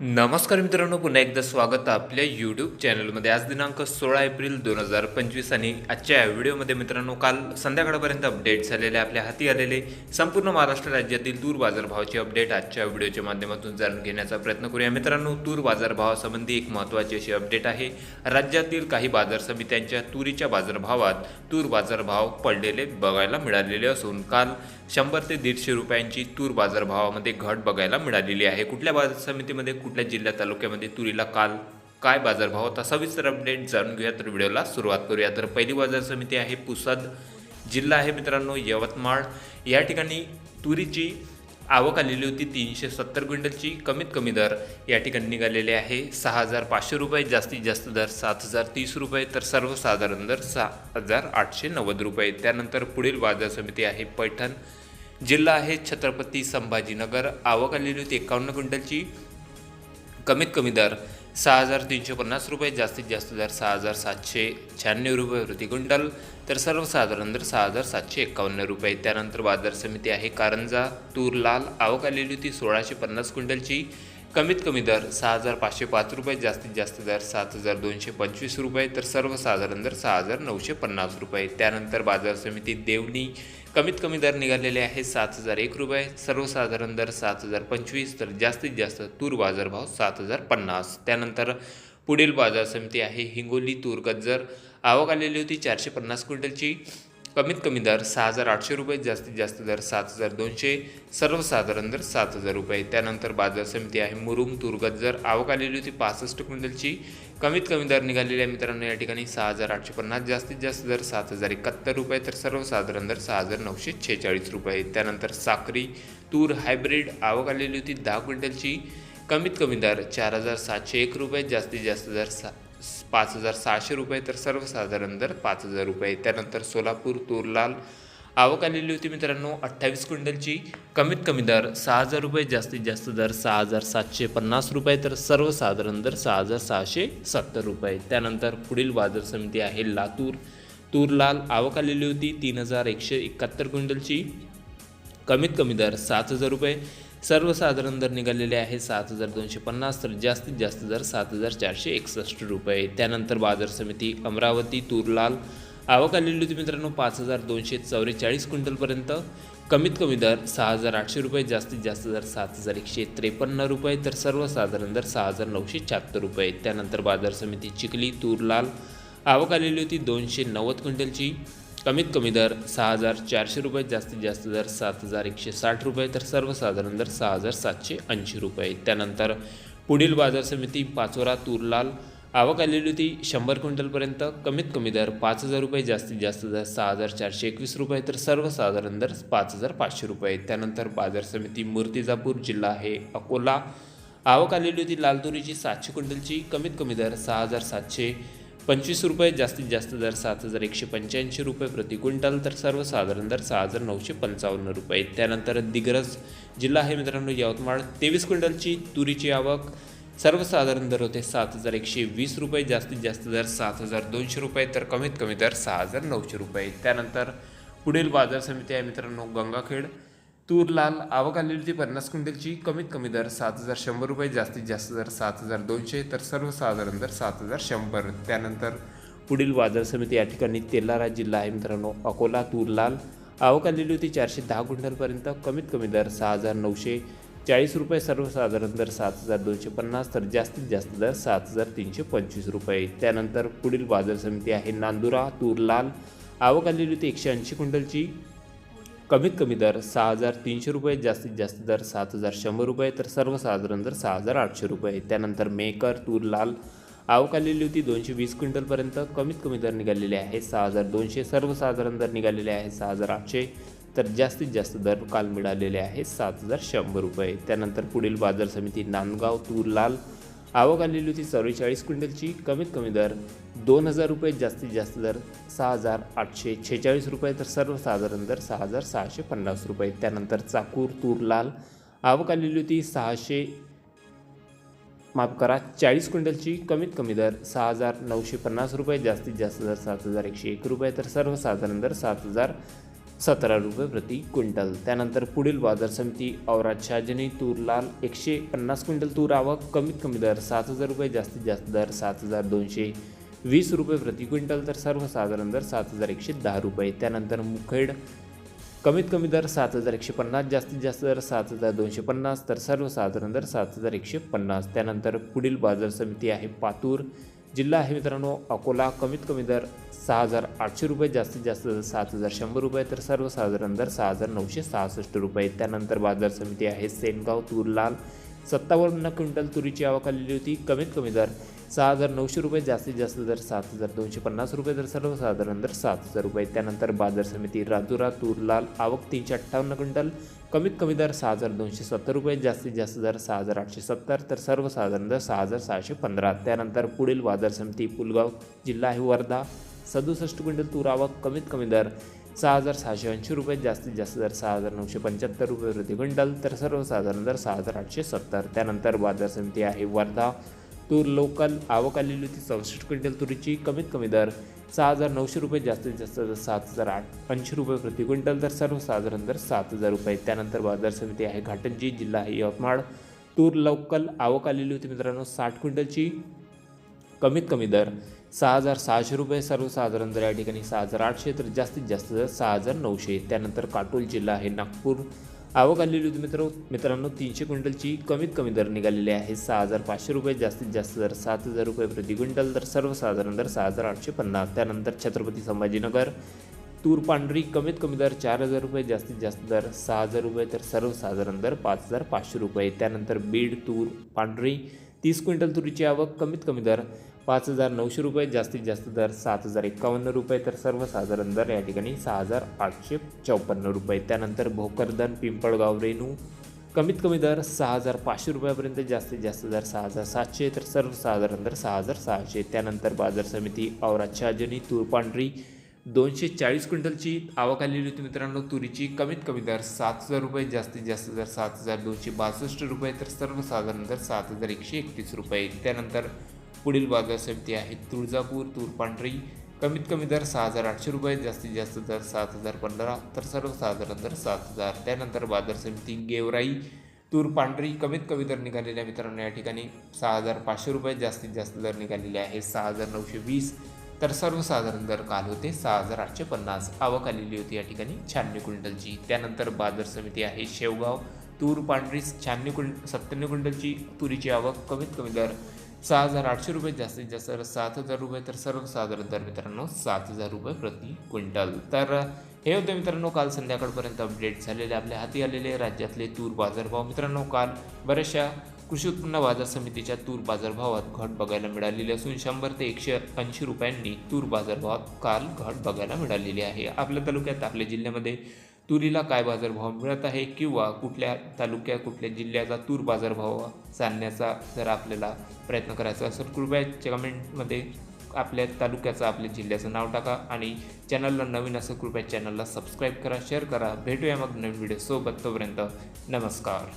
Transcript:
नमस्कार मित्रांनो पुन्हा एकदा स्वागत आपल्या यूट्यूब चॅनलमध्ये आज दिनांक सोळा एप्रिल दोन हजार पंचवीस आणि आजच्या व्हिडिओमध्ये मित्रांनो काल संध्याकाळपर्यंत अपडेट झालेले आपल्या हाती आलेले संपूर्ण महाराष्ट्र राज्यातील तूर बाजारभावाची अपडेट आजच्या व्हिडिओच्या माध्यमातून जाणून घेण्याचा प्रयत्न करूया. मित्रांनो तूर बाजारभावासंबंधी एक महत्त्वाची अशी अपडेट आहे. राज्यातील काही बाजार समित्यांच्या तुरीच्या बाजारभावात तूर बाजारभाव पडलेले बघायला मिळालेले असून काल शंभर ते दीडशे रुपयांची तूर बाजारभावामध्ये घट बघायला मिळालेली आहे. कुठल्या बाजार समितीमध्ये कुठल्या जिल्हा तालुक्यामध्ये तुरीला काल काय बाजारभाव होता? सविस्तर अपडेट जाणून घेऊया. तर व्हिडिओला सुरुवात करूया. तर पहिली बाजार समिती आहे पुसद जिल्हा आहे मित्रांनो यवतमाळ. या ठिकाणी तुरीची आवक आलेली होती तीनशे सत्तर क्विंटलची. कमीत कमी दर या ठिकाणी निघालेले आहे. सहा हजार पाचशे रुपये जास्तीत जास्त दर सात हजार तीस रुपये तर सर्वसाधारण दर सहा हजार आठशे नव्वद रुपये. त्यानंतर पुढील बाजार समिती आहे पैठण. जिल्हा आहे छत्रपती संभाजीनगर. आवक आलेली होती एकावन्न क्विंटलची. कमीत कमी दर सहा हजार तीनशे पन्नास रुपये जास्तीत जास्त दर सहा हजार सातशे शहाण्णव रुपये प्रति क्विंटल तर सर्वसाधारण दर सहा हजार सातशे एकावन्न रुपये. त्यानंतर बाजार समिती आहे कारंजा तूर लाल आवक आलेली होती सोळाशे पन्नास क्विंटलची कमीत कमी दर सहा हजार पाचशे पाच रुपये जास्तीत जास्त दर सात हजार दोनशे पंचवीस रुपये. तर सर्वसाधारण दर सहा हजार नऊशे पन्नास रुपये. त्यानंतर बाजार समिती देवणी कमीत कमी दर निघालेले आहे सात हजार एक रुपये सर्वसाधारण दर सात हजार पंचवीस तर जास्तीत जास्त तूर बाजारभाव सात हजार पन्नास. त्यानंतर पुढील बाजार समिती आहे हिंगोली तूर गज्जर. आवक आलेली होती चारशे पन्नास क्विंटलची. कमीत कमी दर सहा हजार आठशे रुपये जास्तीत जास्त दर सात हजार दोनशे सर्वसाधारण दर सात हजार रुपये. त्यानंतर बाजार समिती आहे मुरुम तुरगत. जर आवक आलेली होती पासष्ट क्विंटलची कमीत कमी दर निघालेली आहे मित्रांनो या ठिकाणी सहा हजार आठशे पन्नास जास्तीत जास्त दर सात हजार एकाहत्तर रुपये तर सर्वसाधारण दर सहा हजार नऊशे छेचाळीस रुपये. त्यानंतर साखरी तूर हायब्रिड आवक आलेली होती दहा क्विंटलची कमीत कमी दर चार हजार सातशे एक रुपये जास्तीत जास्त दर सा पाच हजार सहाशे रुपये तर सर्वसाधारण दर पाच हजार रुपये. त्यानंतर सोलापूर तूरलाल आवक आलेली होती मित्रांनो अठ्ठावीस क्विंटलची. कमीत कमी दर सहा हजार रुपये जास्तीत जास्त दर सहा हजार सातशे पन्नास रुपये तर सर्वसाधारण दर सहा हजार सहाशे सत्तर रुपये. त्यानंतर पुढील बाजार समिती आहे लातूर. तूरलाल आवक आलेली होती तीन हजार एकशे एकाहत्तर क्विंटलची. कमीत कमी दर सात हजार रुपये. सर्वसाधारण दर निघालेले आहे सात हजार दोनशे पन्नास तर जास्तीत जास्त दर सात हजार चारशे एकसष्ट रुपये. त्यानंतर बाजार समिती अमरावती तूरलाल. आवक आलेली होती मित्रांनो पाच हजार दोनशे चौवेचाळीस क्विंटलपर्यंत. कमीत कमी दर सहा हजार आठशे रुपये जास्तीत जास्त दर सात हजार एकशे त्रेपन्न रुपये तर सर्वसाधारण दर सहा हजार नऊशे शहात्तर रुपये. त्यानंतर बाजार समिती चिखली तूरलाल. आवक आलेली होती दोनशे नव्वद क्विंटलची. कमीत कमी दर सहा हजार चारशे रुपये जास्तीत जास्त दर सात हजार एकशे साठ रुपये तर सर्वसाधारण दर सहा हजार सातशे ऐंशी रुपये. त्यानंतर पुढील बाजार समिती पाचोरा तुरलाल आवक आलेली होती शंभर क्विंटलपर्यंत. कमीत कमी दर पाच हजार रुपये जास्तीत जास्त दर सहा हजार चारशे एकवीस रुपये तर सर्वसाधारण दर पाच हजार पाचशे रुपये. त्यानंतर बाजार समिती मूर्तिजापूर जिल्हा आहे अकोला. आवक आलेली होती लाल तुरीची सातशे क्विंटलची. कमीत कमी दर सहा हजार सातशे पंचवीस रुपये जास्तीत जास्त दर सात हजार एकशे पंच्याऐंशी रुपये प्रति क्विंटल तर सर्वसाधारण दर सहा हजार नऊशे पंचावन्न रुपये. त्यानंतर दिग्रज जिल्हा आहे मित्रांनो यवतमाळ. तेवीस क्विंटलची तुरीची आवक सर्वसाधारण दर होते सात हजार एकशे वीस रुपये जास्तीत जास्त दर सात हजार दोनशे रुपये तर कमीत कमी दर सहा हजार नऊशे रुपये. त्यानंतर पुढील बाजार समिती आहे मित्रांनो गंगाखेड. तूर लाल आवक आलेली होती पन्नास क्विंटलची. कमीत कमी दर सात हजार शंभर रुपये जास्तीत जास्त दर सात हजार दोनशे तर सर्वसाधारण दर सात हजार शंभर. त्यानंतर पुढील बाजार समिती या ठिकाणी तेलारा जिल्हा आहे मित्रांनो. अकोला तूर लाल आवक आलेली होती चारशे दहा क्विंटलपर्यंत. कमीत कमी दर सहा हजार नऊशे चाळीस रुपये सर्वसाधारण दर सात हजार दोनशे पन्नास तर जास्तीत जास्त दर सात हजार तीनशे पंचवीस रुपये. त्यानंतर पुढील बाजार समिती आहे नांदुरा तूर लाल आवक आलेली होती एकशे ऐंशी क्विंटलची. कमीत कमी दर सहा हजार तीनशे रुपये जास्तीत जास्त दर सात हजार शंभर रुपये तर सर्वसाधारण दर सहा हजार आठशे रुपये. त्यानंतर मेकर तूर लाल आवक आलेली होती दोनशे वीस क्विंटलपर्यंत कमीत कमी दर निघालेले आहे सहा हजार दोनशे सर्वसाधारण दर निघालेले आहे सहा हजार आठशे. तर जास्तीत जास्त दर काल मिळालेले आहे सात हजार शंभर रुपये. त्यानंतर पुढील बाजार समिती नांदगाव तूर लाल आवक आलेली होती चव्वेचाळीस क्विंटलची. कमीत कमी दर दोन हजार रुपये जास्तीत जास्त दर सहा हजार आठशे छेचाळीस रुपये तर सर्वसाधारण दर सहा हजार सहाशे पन्नास रुपये. त्यानंतर चाकूर तूर लाल. आवक आलेली होती सहाशे माफ करा चाळीस क्विंटलची. कमीत कमी दर सहा हजार नऊशे पन्नास रुपये जास्तीत जास्त दर सात हजार एकशे एक रुपये तर सर्वसाधारण दर सात हजार सतरा रुपये प्रति क्विंटल. त्यानंतर पुढील बाजार समिती औराद शहाजनी तूर लाल एकशे पन्नास क्विंटल तूर आवक कमीत कमी दर सात हजार रुपये जास्तीत जास्त दर सात हजार दोनशे वीस रुपये प्रति क्विंटल तर सर्वसाधारण दर सात हजार एकशे दहा रुपये. त्यानंतर मुखेड कमीत कमी दर सात हजार एकशे पन्नास जास्तीत जास्त दर सात हजार दोनशे पन्नास तर सर्वसाधारण दर सात हजार एकशे पन्नास. त्यानंतर पुढील बाजार समिती आहे पातूर जिल्हा आहे मित्रांनो अकोला कमीत कमी दर सहा हजार आठशे रुपये जास्तीत जास्त दर सात हजार शंभर रुपये तर सर्वसाधारण दर सहा हजार नऊशे सहासष्ट रुपये. त्यानंतर बाजार समिती आहे सेनगाव तूर लाल. सत्तावन्न क्विंटल तुरीची आवक आलेली होती. कमीत कमी दर सहा हजार नऊशे रुपये जास्तीत जास्त दर सात हजार दोनशे पन्नास रुपये दर सर्वसाधारण दर सात हजार रुपये. त्यानंतर बाजार समिती राजुरा तूर लाल आवक तीनशे अठ्ठावन्न क्विंटल. कमीत कमी दर सहा हजार दोनशे सत्तर रुपये जास्तीत जास्त दर सहा हजार आठशे सत्तर तर सर्वसाधारण दर सहा हजार सहाशे पंधरा. त्यानंतर पुढील बाजार समिती पुलगाव जिल्हा आहे वर्धा. सदुसष्ट क्विंटल तूर आवक कमीत कमी दर सहा हजार सहाशे ऐंशी रुपये जास्तीत जास्त दर सहा हजार नऊशे पंच्याहत्तर रुपये प्रति क्विंटल तर सर्वसाधारण दर सहा हजार आठशे सत्तर. त्यानंतर बाजार समिती आहे वर्धा. तूर लोकल आवक आलेली होती चौसष्ट क्विंटल तुरीची कमीत कमी दर सहा हजार नऊशे रुपये जास्तीत जास्त दर सात हजार आठ ऐंशी रुपये प्रति क्विंटल तर सर्वसाधारण दर सात हजार रुपये. त्यानंतर बाजार समिती आहे घाटंजी जिल्हा आहे यवतमाळ. तूर लोकल आवक आलेली होती मित्रांनो साठ क्विंटलची कमीत कमी दर सहा हजार सहाशे रुपये सर्वसाधारण दर या ठिकाणी सहा हजार आठशे तर जास्तीत जास्त दर सहा हजार नऊशे. त्यानंतर काटोल जिल्हा आहे नागपूर. आवक आलेली होती मित्र मित्रांनो तीनशे क्विंटलची कमीत कमी दर निघालेली आहे. सहा हजार पाचशे रुपये जास्तीत जास्त दर सात हजार रुपये प्रति क्विंटल तर सर्वसाधारण दर सहा हजार आठशे पन्नास. त्यानंतर छत्रपती संभाजीनगर तूर पांढरी कमीत कमी दर चार हजार रुपये जास्तीत जास्त दर सहा हजार रुपये तर सर्वसाधारण दर पाच हजार पाचशे रुपये. त्यानंतर बीड तूर पांढरी तीस क्विंटल तुरीची आवक कमीत कमी दर पाच हजार नऊशे रुपये जास्तीत जास्त दर सात हजार एक्कावन्न रुपये तर सर्वसाधारण दर या ठिकाणी सहा हजार आठशे चौपन्न रुपये. त्यानंतर भोकरदन पिंपळगाव रेणू कमीत कमी दर सहा हजार पाचशे रुपयापर्यंत जास्तीत जास्त दर सहा हजार सातशे तर सर्वसाधारण दर सहा हजार सहाशे. त्यानंतर बाजार समिती औरा छाजनी तूर पांढरी दोनशे चाळीस क्विंटलची आवक आलेली होती मित्रांनो. तुरीची कमीत कमी दर सात हजार रुपये जास्तीत जास्त दर सात हजार दोनशे बासष्ट रुपये तर सर्वसाधारण दर सात हजार एकशे एकतीस रुपये. त्यानंतर पुढील बाजार समिती आहे. तुळजापूर तूर पांढरी कमीत कमी दर सहा हजार आठशे रुपये जास्तीत जास्त दर सात हजार पंधरा तर सर्वसाधारण दर सात हजार. त्यानंतर बाजार समिती गेवराई तूर पांढरी कमीत कमी दर निघालेल्या मित्रांनो या ठिकाणी सहा हजार पाचशे रुपये जास्तीत जास्त दर निघालेले आहे. सहा हजार नऊशे वीस तर सर्वसाधारण दर काल होते सहा हजार आठशे पन्नास. आवक आलेली होती या ठिकाणी शहाण्णव क्विंटलची. त्यानंतर बाजार समिती आहे शेवगाव तूर पांढरी शहाण्णव क्विंट सत्त्याण्णव क्विंटलची तुरीची आवक कमीत कमी दर सहा हजार आठशे रुपये जास्तीत जास्त सात हजार रुपये तर सर्वसाधारण दर मित्रांनो सात हजार रुपये प्रति क्विंटल. तर हे होते मित्रांनो काल संध्याकाळपर्यंत अपडेट झालेले आपल्या हाती आलेले राज्यातले तूर बाजारभाव. मित्रांनो काल बऱ्याचशा कृषी उत्पन्न बाजार समितीच्या तूर बाजारभावात घट बघायला मिळालेली असून शंभर ते एकशे ऐंशी रुपयांनी तूर बाजारभावात काल घट बघायला मिळालेली आहे. आपल्या तालुक्यात आपल्या जिल्ह्यामध्ये तुरीला काय बाजारभाव मिळत आहे किंवा कुठल्या तालुक्या कुठल्या जिल्ह्याचा तूर बाजारभाव सांगण्याचा जर आपल्याला प्रयत्न करायचा असेल कृपया कमेंटमध्ये आपल्या तालुक्याचं आपल्या जिल्ह्याचं नाव टाका आणि चॅनलला नवीन असं कृपया चॅनलला सबस्क्राईब करा शेअर करा. भेटूया मग नवीन व्हिडिओसोबत तोपर्यंत नमस्कार.